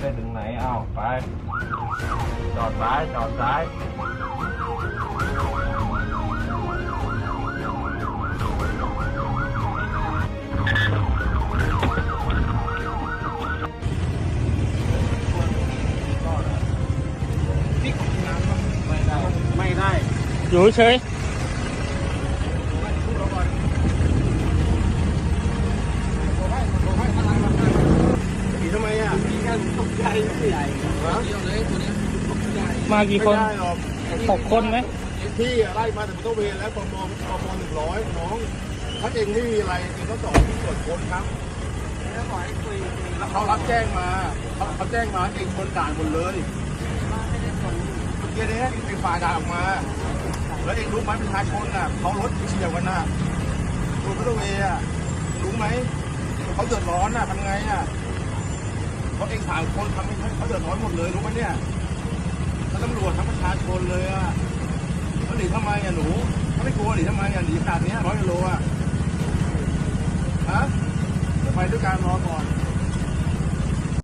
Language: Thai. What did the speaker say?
ได้ถึงไหนเอาไป จอดซ้าย จอดซ้ายไม่ได้อยู่เฉย หนีทำไมอะมีการตกใจใหญ่ฮะ มากี่คนหกคนไหมพี่อะไล่มาแต่มันต้องเวรแล้วปมปมหนึ่งร้อยน้องถ้าเองไม่มีอะไรเองก็จอที่ตรวจค้นครับแล้วเขารับแจ้งมาเขาเขาแจ้งมาเองคนด่านหมดเลยเมื่อกี้เนี้เองฝ่าด่านออกมา แล้วเองรู้ไหมประชาชนน่ะเขารถเฉียวกันน่ะคุณพุทธเวย์อะรู้ไหมเขาเดือดร้อนน่ะทำไงอะ เพราะเองถามคนทำให้เขาเดือดร้อนหมดเลยรู้ไหมเนี่ยทั้งตำรวจทั้งประชาชนเลยอะเขาหนีทำไมอะหนูเขาไม่กลัวหนีทำไมอะหนีขนาดเนี้ร้อยกิโลอะฮะจะไปด้วยการรอก่อน